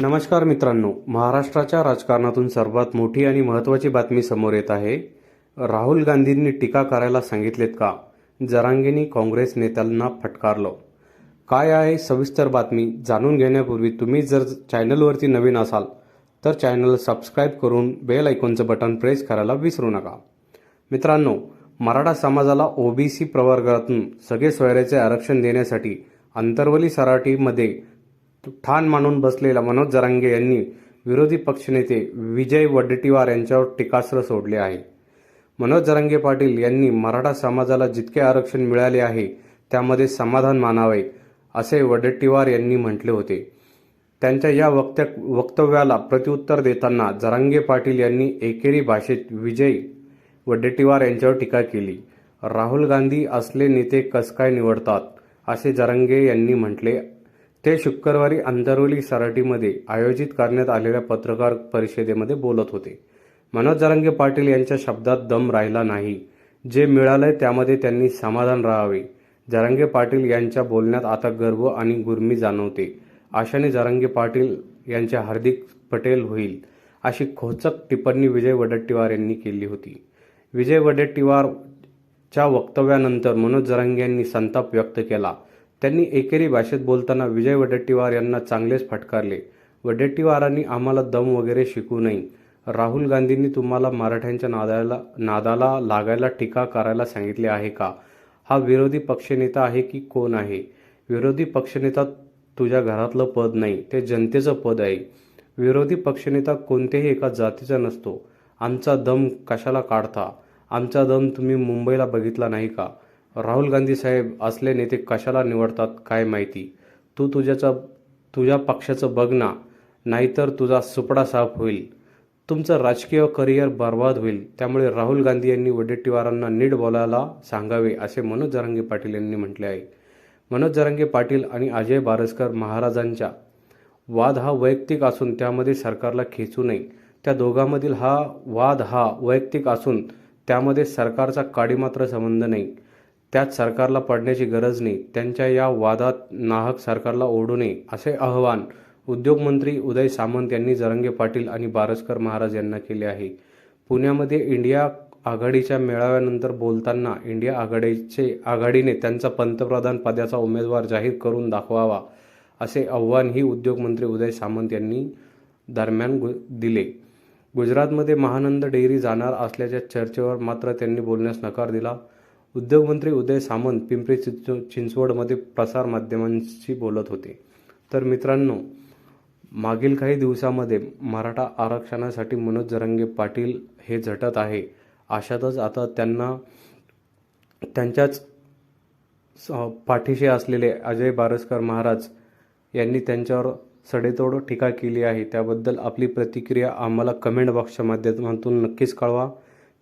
नमस्कार मित्रांनो महाराष्ट्राच्या राजकारणातून सर्वात मोठी आणि महत्त्वाची बातमी समोर येत आहे. राहुल गांधींनी टीका करायला सांगितलेत का? जरांगेंनी काँग्रेस नेत्यांना फटकारलं. काय आहे सविस्तर बातमी जाणून घेण्यापूर्वी तुम्ही जर चॅनलवरती नवीन असाल तर चॅनल सबस्क्राईब करून बेल आयकॉनचं बटन प्रेस करायला विसरू नका. मित्रांनो मराठा समाजाला ओबीसी प्रवर्गातून सगळे सोयऱ्याचे आरक्षण देण्यासाठी अंतर्वली सराटीमध्ये ठाण मानून बसलेल्या मनोज जरांगे यांनी विरोधी पक्षनेते विजय वडेट्टीवार यांच्यावर टीकास्त्र सोडले आहे. मनोज जरांगे पाटील यांनी मराठा समाजाला जितके आरक्षण मिळाले आहे त्यामध्ये समाधान मानावे असे वडेट्टीवार यांनी म्हटले होते. त्यांच्या या वक्त्या वक्तव्याला प्रत्युत्तर देताना जरांगे पाटील यांनी एकेरी भाषेत विजय वडेट्टीवार यांच्यावर टीका केली. राहुल गांधी असले नेते कस काय निवडतात असे जरांगे यांनी म्हटले ते शुक्रवारी अंतरवली सराटीमध्ये आयोजित करण्यात आलेल्या पत्रकार परिषदेमध्ये बोलत होते. मनोज जरांगे पाटील यांच्या शब्दात दम राहिला नाही. जे मिळालंय त्यामध्ये त्यांनी समाधान राहावे. जरांगे पाटील यांच्या बोलण्यात आता गर्व आणि गुर्मी जाणवते. आशाने जरांगे पाटील यांच्या हार्दिक पटेल होईल अशी खोचक टिप्पणी विजय वडट्टीवार यांनी केली होती. विजय वडेट्टीवारच्या वक्तव्यानंतर मनोज जरांगे यांनी संताप व्यक्त केला. त्यांनी एकेरी भाषेत बोलताना विजय वडेट्टीवार यांना चांगलेच फटकारले. वडेट्टीवारांनी आम्हाला दम वगैरे शिकू नये. राहुल गांधींनी तुम्हाला मराठ्यांच्या नादाला नादाला लागायला टीका करायला सांगितले आहे का? हा विरोधी पक्षनेता आहे की कोण आहे? विरोधी पक्षनेता तुझ्या घरातलं पद नाही ते जनतेचं पद आहे. विरोधी पक्षनेता कोणत्याही एका जातीचा नसतो. आमचा दम कशाला काढता? आमचा दम तुम्ही मुंबईला बघितला नाही का? राहुल गांधी साहेब असले नेते कशाला निवडतात काय माहिती? तू तुझ्याचा तुझ्या पक्षाचं बघ ना नाहीतर तुझा सुपडा साफ होईल. तुमचं राजकीय करिअर बर्बाद होईल. त्यामुळे राहुल गांधी यांनी वडेट्टीवारांना नीट बोलायला सांगावे असे मनोज जरांगे पाटील यांनी म्हटले आहे. मनोज जरांगे पाटील आणि अजय बारसकर महाराजांच्या वाद हा वैयक्तिक असून त्यामध्ये सरकारला खेचू नये. त्या दोघांमधील हा वाद हा वैयक्तिक असून त्यामध्ये सरकारचा काडीमात्र संबंध नाही. त्यात सरकारला पडण्याची गरज नाही. त्यांच्या या वादात नाहक सरकारला ओढू नये असे आव्हान उद्योगमंत्री उदय सामंत यांनी जरंगे पाटील आणि बारसकर महाराज यांना केले आहे. पुण्यामध्ये इंडिया आघाडीच्या मेळाव्यानंतर बोलताना इंडिया आघाडीचे आघाडीने त्यांचा पंतप्रधान पदाचा उमेदवार जाहीर करून दाखवावा असे आव्हानही उद्योगमंत्री उदय सामंत यांनी दरम्यान गु दिले. गुजरातमध्ये महानंद डेअरी जाणार असल्याच्या चर्चेवर मात्र त्यांनी बोलण्यास नकार दिला. उद्योगमंत्री उदय सामंत पिंपरी चिंच चिंचवडमध्ये प्रसारमाध्यमांशी बोलत होते. तर मित्रांनो मागील काही दिवसामध्ये मराठा आरक्षणासाठी मनोज जरंगे पाटील हे झटत आहे. अशातच आता त्यांना त्यांच्याच स- पाठीशी असलेले अजय बारसकर महाराज यांनी त्यांच्यावर सडेतोड टीका केली आहे. त्याबद्दल आपली प्रतिक्रिया आम्हाला कमेंट बॉक्सच्या माध्यमातून नक्कीच कळवा.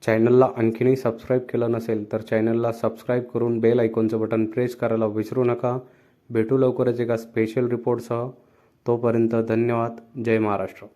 चॅनलला आणखीनही सबस्क्राईब केलं नसेल तर चॅनलला सबस्क्राईब करून बेल आयकॉनचं बटन प्रेस करायला विसरू नका. भेटू लवकरच एका स्पेशल रिपोर्टसह तोपर्यंत धन्यवाद. जय महाराष्ट्र.